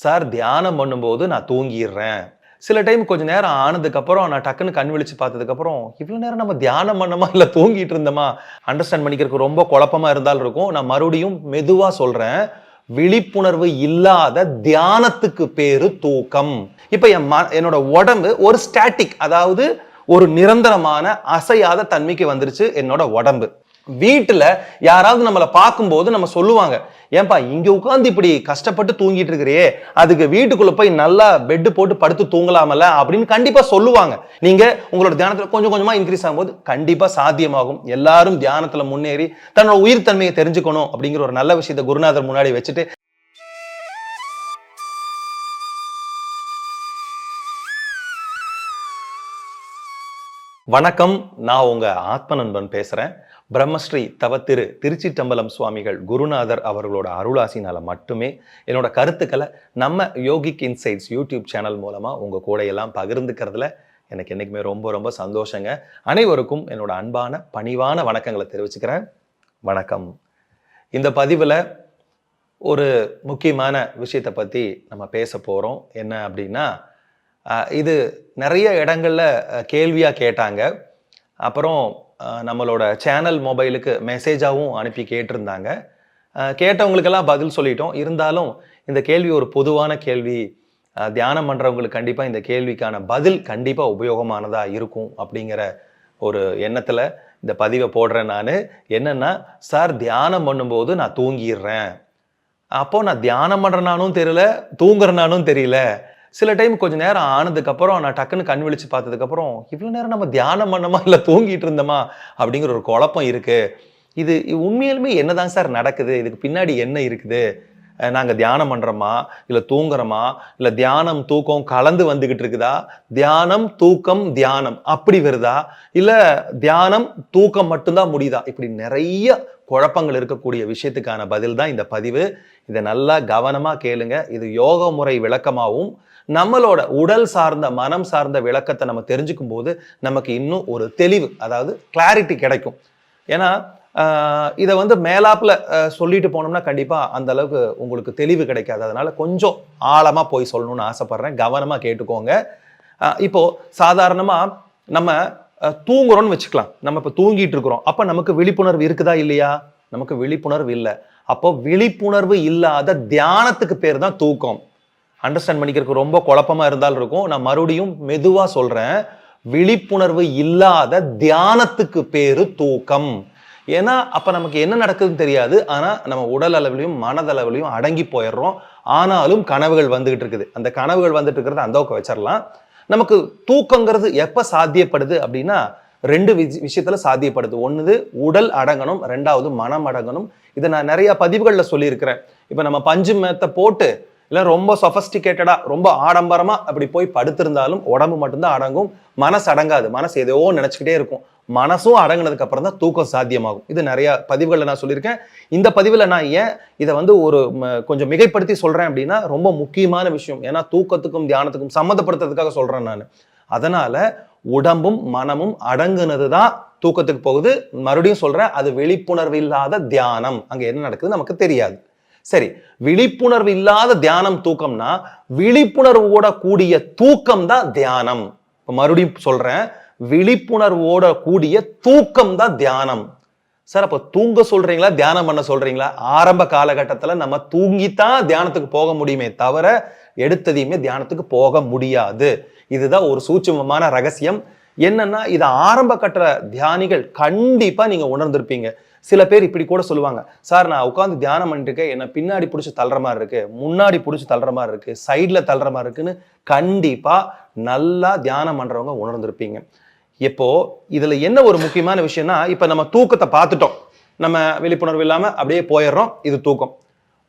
Sir தியானம் பண்ணும்போது நான் தூங்கிடுறேன். சில டைம் கொஞ்ச நேரம் ஆனதுக்கப்புறம் நான் டக்குன்னு கண் விழிச்சு பார்த்ததுக்கப்புறம் இவ்வளோ நேரம் நம்ம தியானம் பண்ணோமா? இல்லை தூங்கிட்டு இருந்தோமா? அண்டர்ஸ்டாண்ட் பண்ணிக்கிறதுக்கு ரொம்ப குழப்பமாக இருந்தாலும் இருக்கும். நான் மறுபடியும் மெதுவாக சொல்கிறேன் விழிப்புணர்வு இல்லாத தியானத்துக்கு பேரு தூக்கம். இப்போ என் ம என்னோட உடம்பு ஒரு ஸ்டாட்டிக் அதாவது ஒரு நிரந்தரமான அசையாத தன்மைக்கு வந்துருச்சு என்னோட உடம்பு. வீட்டில் யாராவது நம்மளை பார்க்கும்போது நம்ம சொல்லுவாங்க ஏன்பா இங்கே உட்காந்து இப்படி கஷ்டப்பட்டு தூங்கிட்டு இருக்கிறியே அதுக்கு வீட்டுக்குள்ள போய் நல்லா பெட்டு போட்டு படுத்து தூங்கலாமல்ல? அப்படின்னு கண்டிப்பாக சொல்லுவாங்க. நீங்கள் உங்களோட தியானத்தில் கொஞ்சம் கொஞ்சமாக இன்க்ரீஸ் ஆகும்போது கண்டிப்பாக சாத்தியமாகும். எல்லாரும் தியானத்தில் முன்னேறி தன்னோட உயிர் தன்மையை தெரிஞ்சுக்கணும் அப்படிங்கிற ஒரு நல்ல விஷயத்தை குருநாதர் முன்னாடி வச்சுட்டு வணக்கம். நான் உங்க ஆத்ம நண்பன் பேசுறேன். பிரம்மஸ்ரீ தவத்திரு திருச்சிட்டம்பலம் சுவாமிகள் குருநாதர் அவர்களோட அருளாசினால மட்டுமே என்னோட கருத்துக்களை நம்ம யோகிக் இன்சைட்ஸ் யூடியூப் சேனல் மூலமா உங்க கூட எல்லாம் பகிர்ந்துக்கிறதுல எனக்கு என்னைக்குமே ரொம்ப ரொம்ப சந்தோஷங்க. அனைவருக்கும் என்னோட அன்பான பணிவான வணக்கங்களை தெரிவிச்சுக்கிறேன். வணக்கம். இந்த பதிவில் ஒரு முக்கியமான விஷயத்தை பற்றி நம்ம பேச போகிறோம் என்ன அப்படின்னா இது நிறைய இடங்களில் கேள்வியாக கேட்டாங்க. அப்புறம் நம்மளோட சேனல் மொபைலுக்கு மெசேஜாகவும் அனுப்பி கேட்டிருந்தாங்க. கேட்டவங்களுக்கெல்லாம் பதில் சொல்லிட்டோம். இருந்தாலும் இந்த கேள்வி ஒரு பொதுவான கேள்வி. தியானம் பண்ணுறவங்களுக்கு கண்டிப்பாக இந்த கேள்விக்கான பதில் கண்டிப்பாக உபயோகமானதாக இருக்கும் அப்படிங்கிற ஒரு எண்ணத்தில் இந்த பதிவை போடுறேன் நான். என்னென்னா சார் தியானம் பண்ணும்போது நான் தூங்கிடுறேன். அப்போது நான் தியானம் பண்ணுறேனானும் தெரியல தூங்குறனானும் தெரியல. சில டைம் கொஞ்சம் நேரம் ஆனதுக்கப்புறம் நான் டக்குன்னு கண் விழிச்சு பார்த்ததுக்கப்புறம் இவ்வளோ நேரம் நம்ம தியானம் பண்ணோமா இல்லை தூங்கிட்டு இருந்தோமா? அப்படிங்கிற ஒரு குழப்பம் இருக்குது இது இது உண்மையிலுமே என்னதான் சார் நடக்குது? இதுக்கு பின்னாடி என்ன இருக்குது? நாங்கள் தியானம் பண்ணுறோமா இல்லை தூங்குறோமா? இல்லை தியானம் தூக்கம் கலந்து வந்துக்கிட்டு இருக்குதா? தியானம் தூக்கம் தியானம். அப்படி வருதா? இல்லை தியானம் தூக்கம் மட்டும்தான் முடியுதா? இப்படி நிறைய குழப்பங்கள் இருக்கக்கூடிய விஷயத்துக்கான பதில் தான் இந்த பதிவு. இதை நல்லா கவனமாக கேளுங்க. இது யோக முறை விளக்கமாகவும் நம்மளோட உடல் சார்ந்த மனம் சார்ந்த விளக்கத்தை நம்ம தெரிஞ்சுக்கும் போது நமக்கு இன்னும் ஒரு தெளிவு அதாவது கிளாரிட்டி கிடைக்கும். ஏன்னா இதை வந்து மேலாப்பில் சொல்லிட்டு போனோம்னா கண்டிப்பாக அந்த அளவுக்கு உங்களுக்கு தெளிவு கிடைக்காது. அதனால் கொஞ்சம் ஆழமாக போய் சொல்லணும்னு ஆசைப்பட்றேன். கவனமாக கேட்டுக்கோங்க. இப்போது சாதாரணமாக நம்ம தூங்குறோன்னு தூங்குறோம்னு வச்சுக்கலாம். நம்ம இப்போ தூங்கிட்டு இருக்கிறோம். அப்போ நமக்கு விழிப்புணர்வு இருக்குதா இல்லையா? நமக்கு விழிப்புணர்வு இல்லை. அப்போ விழிப்புணர்வு இல்லாத தியானத்துக்கு பேர் தான் தூக்கம். அண்டர்ஸ்டாண்ட் பண்ணிக்கிறதுக்கு ரொம்ப குழப்பமாக இருந்தாலும் இருக்கும். நான் மறுபடியும் மெதுவாக சொல்கிறேன் விழிப்புணர்வு இல்லாத தியானத்துக்கு பேர் தூக்கம். ஏன்னா அப்போ நமக்கு என்ன நடக்குதுன்னு தெரியாது. ஆனால் நம்ம உடல் அளவிலையும் மனதளவிலையும் அடங்கி போயிடுறோம். ஆனாலும் கனவுகள் வந்துகிட்டு இருக்குது. அந்த கனவுகள் வந்துட்டு இருக்கிறத அந்த பக்கம் வச்சிடலாம் நமக்கு தூக்கங்கிறது எப்போ சாத்தியப்படுது அப்படின்னா ரெண்டு விஷ- விஷயத்துல சாத்தியப்படுது. ஒன்று உடல் அடங்கணும் ரெண்டாவது மனம் அடங்கணும். இதை நான் நிறைய பதிவுகளில் சொல்லியிருக்கிறேன். இப்போ நம்ம பஞ்சு மேத்தை போட்டு இல்லை ரொம்ப சொஃபஸ்டிகேட்டடாக ரொம்ப ஆடம்பரமாக அப்படி போய் படுத்திருந்தாலும் உடம்பு மட்டும்தான் அடங்கும். மனசு அடங்காது. மனசு எதையோ நினச்சிக்கிட்டே இருக்கும். மனசும் அடங்கினதுக்கு அப்புறம் தான் தூக்கம் சாத்தியமாகும். இது நிறைய பதிவுகளில் நான் சொல்லியிருக்கேன். இந்த பதிவில் நான் ஏன் இதை வந்து ஒரு ம, கொஞ்சம் மிகைப்படுத்தி சொல்றேன் அப்படின்னா ரொம்ப முக்கியமான விஷயம். ஏன்னா தூக்கத்துக்கும் தியானத்துக்கும் சம்மந்தப்படுத்துறதுக்காக சொல்றேன் நான். அதனால உடம்பும் மனமும் அடங்குனது தான் தூக்கத்துக்கு போகுது. மறுபடியும் சொல்றேன் அது விழிப்புணர்வு இல்லாத தியானம். அங்க என்ன நடக்குது நமக்கு தெரியாது. சரி விழிப்புணர்வு இல்லாத தியானம் தூக்கம்னா விழிப்புணர்வோட கூடிய தூக்கம் தான் தியானம் மறுபடியும் சொல்றேன் விழிப்புணர்வோட கூடிய தூக்கம் தான் தியானம். சார் அப்போ தூங்க சொல்றீங்களா தியானம் பண்ண சொல்றீங்களா? ஆரம்ப காலகட்டத்தில் நம்ம தூங்கித்தான் தியானத்துக்கு போக முடியுமே தவிர எடுத்ததையுமே தியானத்துக்கு போக முடியாது. இதுதான் ஒரு சூட்சமமான ரகசியம். என்னன்னா இதை ஆரம்ப கட்ட தியானிகள் கண்டிப்பாக நீங்கள் உணர்ந்திருப்பீங்க. சில பேர் இப்படி கூட சொல்லுவாங்க சார் நான் உட்காந்து தியானம் பண்ணிட்டு இருக்கேன் பின்னாடி பிடிச்சி தள்ளுற மாதிரி இருக்கு முன்னாடி பிடிச்சி தள்ளுற மாதிரி இருக்கு சைடில் தள்ளுற மாதிரி இருக்குன்னு கண்டிப்பாக நல்லா தியானம் பண்ணுறவங்க உணர்ந்திருப்பீங்க. இப்போ இதுல என்ன ஒரு முக்கியமான விஷயம்னா இப்ப நம்ம தூக்கத்தை பார்த்துட்டோம். நம்ம விழிப்புணர்வு இல்லாம அப்படியே போயிடுறோம் இது தூக்கம்.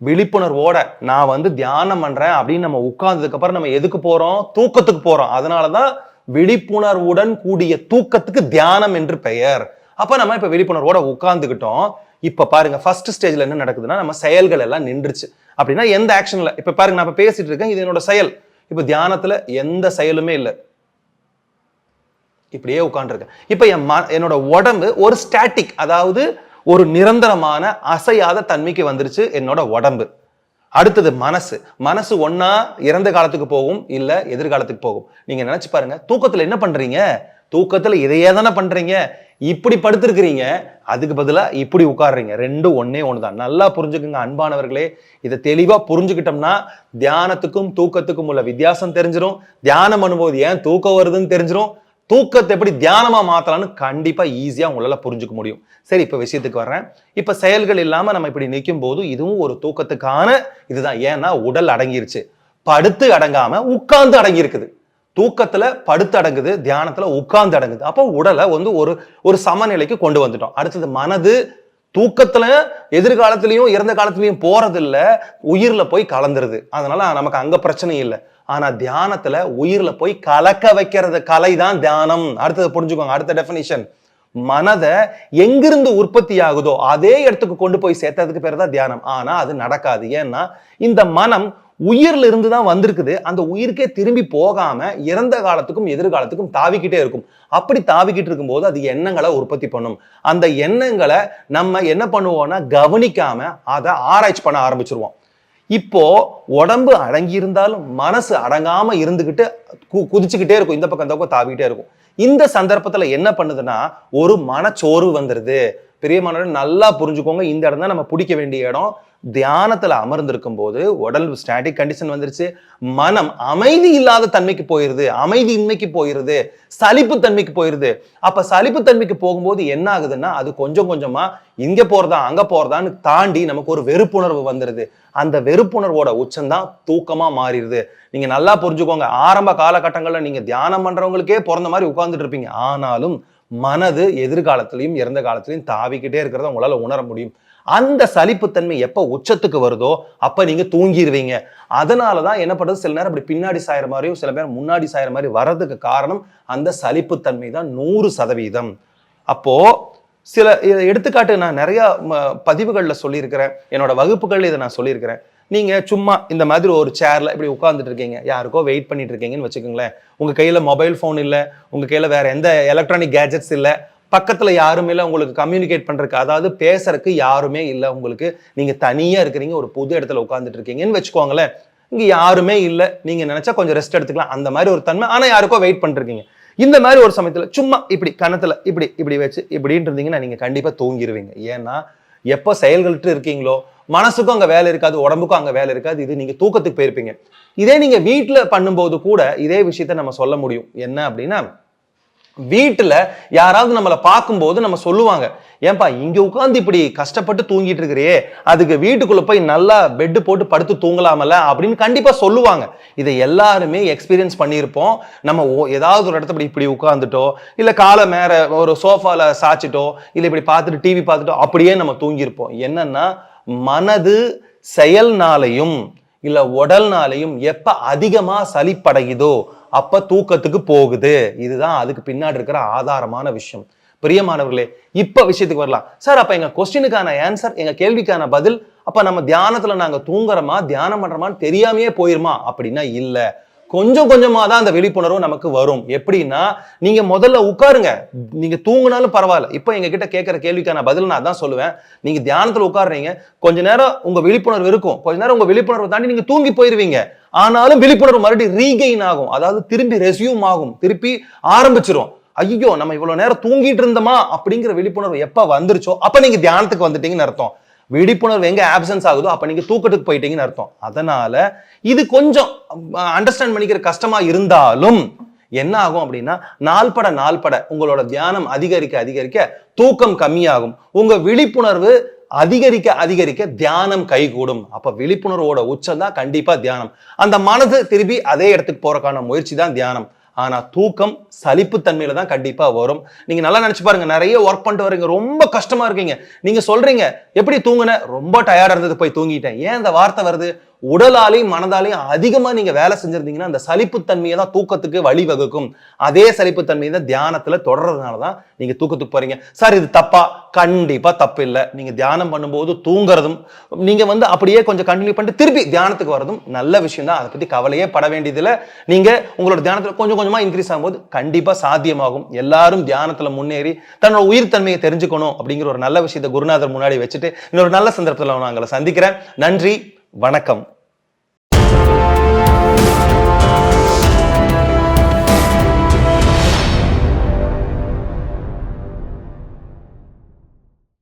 விழிப்புணர்வோட நான் வந்து தியானம் பண்றேன் அப்படின்னு நம்ம உட்கார்ந்ததுக்கு அப்புறம் நம்ம எதுக்கு போறோம்? தூக்கத்துக்கு போறோம். அதனாலதான் விழிப்புணர்வுடன் கூடிய தூக்கத்துக்கு தியானம் என்று பெயர். அப்ப நம்ம இப்ப விழிப்புணர்வோட உட்கார்ந்துக்கிட்டோம் இப்ப பாருங்க ஃபர்ஸ்ட் ஸ்டேஜ்ல என்ன நடக்குதுன்னா நம்ம செயல்கள் எல்லாம் நின்றுச்சு. அப்படின்னா எந்த ஆக்ஷன்ல இப்ப பாருங்க நான் இப்ப பேசிட்டு இருக்கேன் இது என்னோட செயல். இப்ப தியானத்துல எந்த செயலுமே இல்லை. இப்படியே உட்காந்துருக்கேன் இப்போ என் ம என்னோட உடம்பு ஒரு ஸ்டாட்டிக் அதாவது ஒரு நிரந்தரமான அசையாத தன்மைக்கு வந்துருச்சு என்னோட உடம்பு. அடுத்தது மனசு. மனசு ஒன்னா இறந்த காலத்துக்கு போகும் இல்ல எதிர்காலத்துக்கு போகும். நீங்க நினைச்சு பாருங்க தூக்கத்துல என்ன பண்றீங்க? தூக்கத்துல இதையே தானே பண்றீங்க. இப்படி படுத்திருக்கிறீங்க அதுக்கு பதிலா இப்படி உட்காடுறீங்க ரெண்டும் ஒண்ணே ஒண்ணுதான். நல்லா புரிஞ்சுக்குங்க அன்பானவர்களே. இதை தெளிவா புரிஞ்சுக்கிட்டோம்னா தியானத்துக்கும் தூக்கத்துக்கும் உள்ள வித்தியாசம் தெரிஞ்சிடும் தியானம் பண்ணும்போது ஏன் தூக்கம் வருதுன்னு தெரிஞ்சிடும் தூக்கத்தை எப்படி தியானமாக மாற்றலான்னு கண்டிப்பாக ஈஸியாக உங்களால் புரிஞ்சுக்க முடியும். சரி இப்போ விஷயத்துக்கு வர்றேன். இப்போ செயல்கள் இல்லாமல் நம்ம இப்படி நிற்கும் போது இதுவும் ஒரு தூக்கத்துக்கான இதுதான். ஏன்னா உடல் அடங்கிருச்சு. படுத்து அடங்காமல் உட்கார்ந்து அடங்கியிருக்குது. தூக்கத்தில் படுத்து அடங்குது தியானத்தில் உட்கார்ந்து அடங்குது. அப்போ உடலை வந்து ஒரு ஒரு சமநிலைக்கு கொண்டு வந்துட்டோம். அடுத்தது மனது தூக்கத்தில் எதிர்காலத்திலையும் இறந்த காலத்துலேயும் போகிறதில்ல உயிரில் போய் கலந்துருது. அதனால நமக்கு அங்கே பிரச்சனை இல்லை. ஆனால் தியானத்தில் உயிரில் போய் கலக்க வைக்கிறது கலை தான் தியானம். அடுத்தது புரிஞ்சுக்கோங்க அடுத்த டெஃபினிஷன் மனதை எங்கிருந்து உற்பத்தி ஆகுதோ அதே இடத்துக்கு கொண்டு போய் சேர்த்ததுக்கு பேர் தான் தியானம். ஆனால் அது நடக்காது. ஏன்னா இந்த மனம் உயிர்ல இருந்து தான் வந்திருக்குது. அந்த உயிருக்கே திரும்பி போகாம இறந்த காலத்துக்கும் எதிர்காலத்துக்கும் தாவிக்கிட்டே இருக்கும். அப்படி தாவிக்கிட்டு இருக்கும்போது அது எண்ணங்களை உற்பத்தி பண்ணும். அந்த எண்ணங்களை நம்ம என்ன பண்ணுவோம்னா கவனிக்காம அதை ஆராய்ச்சி பண்ண ஆரம்பிச்சிருவோம். இப்போ உடம்பு அடங்கி இருந்தாலும் மனசு அடங்காம இருந்துகிட்டு கு- குதிச்சுக்கிட்டே இருக்கும். இந்த பக்கம் இந்த பக்கம் தாவிக்கிட்டே இருக்கும். இந்த சந்தர்ப்பத்துல என்ன பண்ணுதுன்னா ஒரு மனச்சோர்வு வந்துருது. பெரியமானவர்கள் நல்லா புரிஞ்சுக்கோங்க. இந்த இடம் தான் நம்ம பிடிக்க வேண்டிய இடம். தியானத்தில் அமர்ந்திருக்கும் போது உடல் ஸ்டாட்டிக் கண்டிஷன் வந்துருச்சு. மனம் அமைதி இல்லாத தன்மைக்கு போயிருது. அமைதி இன்மைக்கு போயிருது. சலிப்பு தன்மைக்கு போயிருது. அப்ப சலிப்பு தன்மைக்கு போகும்போது என்ன ஆகுதுன்னா அது கொஞ்சம் கொஞ்சமா இங்க போறதா அங்க போறதான்னு தாண்டி நமக்கு ஒரு வெறுப்புணர்வு வந்துருது. அந்த வெறுப்புணர்வோட உச்சம்தான் தூக்கமா மாறிடுது. நீங்க நல்லா புரிஞ்சுக்கோங்க. ஆரம்ப காலகட்டங்கள்ல நீங்க தியானம் பண்றவங்களுக்கே பிறந்த மாதிரி உட்கார்ந்துட்டு இருப்பீங்க. ஆனாலும் மனது எதிர்காலத்திலையும் இறந்த காலத்திலையும் தாவிக்கிட்டே இருக்கிறத உங்களால உணர முடியும். அந்த சலிப்புத்தன்மை எப்போ உச்சத்துக்கு வருதோ அப்போ நீங்கள் தூங்கிடுவீங்க அதனாலதான் என்ன பண்ணுறது சில நேரம் அப்படி பின்னாடி சாயிற மாதிரியும் சில பேர் முன்னாடி சாயிற மாதிரி வர்றதுக்கு காரணம் அந்த சலிப்புத்தன்மை தான் நூறு சதவீதம். அப்போது சில இதை எடுத்துக்காட்டு நான் நிறையா ம, சொல்லியிருக்கிறேன். என்னோட வகுப்புகளில் இதை நான் சொல்லியிருக்கிறேன். நீங்கள் சும்மா இந்த மாதிரி ஒரு சேரில் இப்படி உட்காந்துட்டு இருக்கீங்க. யாருக்கோ வெயிட் பண்ணிட்டு இருக்கீங்கன்னு வச்சுக்கோங்களேன். உங்கள் கையில் மொபைல் ஃபோன் இல்லை. உங்கள் கையில் வேறு எந்த எலக்ட்ரானிக் கேஜெட்ஸ் இல்லை. பக்கத்தில் யாருமே இல்லை உங்களுக்கு கம்யூனிகேட் பண்ணுறக்கு அதாவது பேசுறதுக்கு யாருமே இல்லை உங்களுக்கு நீங்கள் தனியாக இருக்கிறீங்க ஒரு புது இடத்துல உட்காந்துட்டு இருக்கீங்கன்னு வச்சுக்கோங்களேன். இங்கே யாருமே இல்லை நீங்கள் நினச்சா கொஞ்சம் ரெஸ்ட் எடுத்துக்கலாம் அந்த மாதிரி ஒரு தன்மை. ஆனால் யாருக்கோ வெயிட் பண்ணிருக்கீங்க இந்த மாதிரி ஒரு சமயத்தில் சும்மா இப்படி கணத்தில் இப்படி இப்படி வச்சு இப்படின்னு இருந்தீங்கன்னா நீங்கள் கண்டிப்பாக தூங்கிடுவீங்க ஏன்னா எப்போ செயல்கள்ட்டு இருக்கீங்களோ மனசுக்கும் அங்கே வேலை இருக்காது உடம்புக்கும் அங்கே வேலை இருக்காது இது நீங்கள் தூக்கத்துக்கு போயிருப்பீங்க. இதே நீங்கள் வீட்டில் பண்ணும்போது கூட இதே விஷயத்த நம்ம சொல்ல முடியும். என்ன அப்படின்னா வீட்டில் யாராவது நம்மளை பார்க்கும்போது நம்ம சொல்லுவாங்க ஏன்பா இங்கே உட்காந்து இப்படி கஷ்டப்பட்டு தூங்கிட்டு இருக்கிறியே அதுக்கு வீட்டுக்குள்ள போய் நல்லா பெட்டு போட்டு படுத்து தூங்கலாமல அப்படின்னு கண்டிப்பாக சொல்லுவாங்க. இதை எல்லாருமே எக்ஸ்பீரியன்ஸ் பண்ணியிருப்போம். நம்ம ஓ- ஏதாவது ஒரு இடத்துல இப்படி உட்காந்துட்டோ இல்லை காலை மேலே ஒரு சோஃபாவில் சாச்சிட்டோ இல்லை இப்படி பார்த்துட்டு டிவி பார்த்துட்டோ அப்படியே நம்ம தூங்கியிருப்போம். என்னன்னா மனது செயல்னாலையும் இல்லை உடல்னாலையும் எப்போ அதிகமாக சளிப்படையுதோ அப்ப தூக்கத்துக்கு போகுது. இதுதான் அதுக்கு பின்னாடி இருக்கிற ஆதாரமான விஷயம். பிரியமானவர்களே இப்ப விஷயத்துக்கு வரலாம். சார் அப்ப எங்க கொஸ்டினுக்கான ஆன்சர் எங்க கேள்விக்கான பதில் அப்ப நம்ம தியானத்துல நாங்க தூங்குறோமா தியானம் பண்றோமான்னு தெரியாமையே போயிருமா? அப்படின்னா இல்லை. கொஞ்சம் கொஞ்சமாக தான் அந்த விழிப்புணர்வு நமக்கு வரும். எப்படின்னா நீங்கள் முதல்ல உட்காருங்க. நீங்கள் தூங்கினாலும் பரவாயில்ல. இப்போ எங்க கிட்ட கேள்விக்கான பதில் நான் தான் சொல்லுவேன். நீங்கள் தியானத்தில் உட்காருறீங்க. கொஞ்ச நேரம் உங்கள் விழிப்புணர்வு இருக்கும். கொஞ்ச நேரம் உங்கள் விழிப்புணர்வு தாண்டி நீங்கள் தூங்கி போயிருவீங்க. ஆனாலும் விழிப்புணர்வு மறுபடியும் ரீகெயின் ஆகும். அதாவது திரும்பி ரெசியூம் ஆகும். திருப்பி ஆரம்பிச்சிரும். ஐயோ நம்ம இவ்வளோ நேரம் தூங்கிட்டு இருந்தோமா? அப்படிங்கிற விழிப்புணர்வு எப்போ வந்துருச்சோ அப்போ நீங்கள் தியானத்துக்கு வந்துட்டீங்கன்னு அர்த்தம். விழிப்புணர்வு எங்கே ஆப்சன்ஸ் ஆகுதோ அப்போ நீங்கள் தூக்கத்துக்கு போயிட்டீங்கன்னு அர்த்தம். அதனால் இது கொஞ்சம் அண்டர்ஸ்டாண்ட் பண்ணிக்கிற கஷ்டமாக இருந்தாலும் என்ன ஆகும் அப்படின்னா நாள்பட நாள்பட உங்களோட தியானம் அதிகரிக்க அதிகரிக்க தூக்கம் கம்மியாகும். உங்கள் விழிப்புணர்வு அதிகரிக்க அதிகரிக்க தியானம் கைகூடும். அப்ப விழிப்புணர்வோட உச்சம் தான் கண்டிப்பா தியானம். அந்த மனது திருப்பி அதே இடத்துக்கு போறதுக்கான முயற்சி தான் தியானம். ஆனால் தூக்கம் சலிப்புத்தன்மையில தான் கண்டிப்பாக வரும். நீங்கள் நல்லா நினச்சி பாருங்கள் நிறைய ஒர்க் பண்ணிட்டு வரீங்க ரொம்ப கஷ்டமாக இருக்கீங்க. நீங்கள் சொல்கிறீங்க எப்படி தூங்கின? ரொம்ப டயர்டாக இருந்தது போய் தூங்கிட்டேன். ஏன் இந்த வார்த்தை வருது? உடலாலையும் மனதாலையும் அதிகமாக நீங்க வேலை செஞ்சிருந்தீங்கன்னா அந்த சலிப்புத்தன்மையை தான் தூக்கத்துக்கு வழிவகுக்கும். அதே சலிப்புத்தன்மையை தான் தியானத்துல தொடர்றதுனால தான் நீங்கள் தூக்கத்துக்கு போறீங்க. சார் இது தப்பா? கண்டிப்பாக தப்பு இல்லை. நீங்க தியானம் பண்ணும்போது தூங்குறதும் நீங்க வந்து அப்படியே கொஞ்சம் கண்டினியூ பண்ணிட்டு திருப்பி தியானத்துக்கு வரதும் நல்ல விஷயம் தான். அதை பற்றி கவலையே பட வேண்டியதில்லை. நீங்கள் உங்களோட தியானத்தில் கொஞ்சம் கொஞ்சமாக இன்க்ரீஸ் ஆகும்போது கண்டிப்பாக சாத்தியமாகும். எல்லாரும் தியானத்துல முன்னேறி தன்னோட உயிர் தன்மையை தெரிஞ்சுக்கணும் அப்படிங்கிற ஒரு நல்ல விஷயத்தை குருநாதர் முன்னாடி வச்சுட்டு இன்னொரு நல்ல சந்தர்ப்பத்தில் நான் உங்களை சந்திக்கிறேன். நன்றி. வணக்கம்.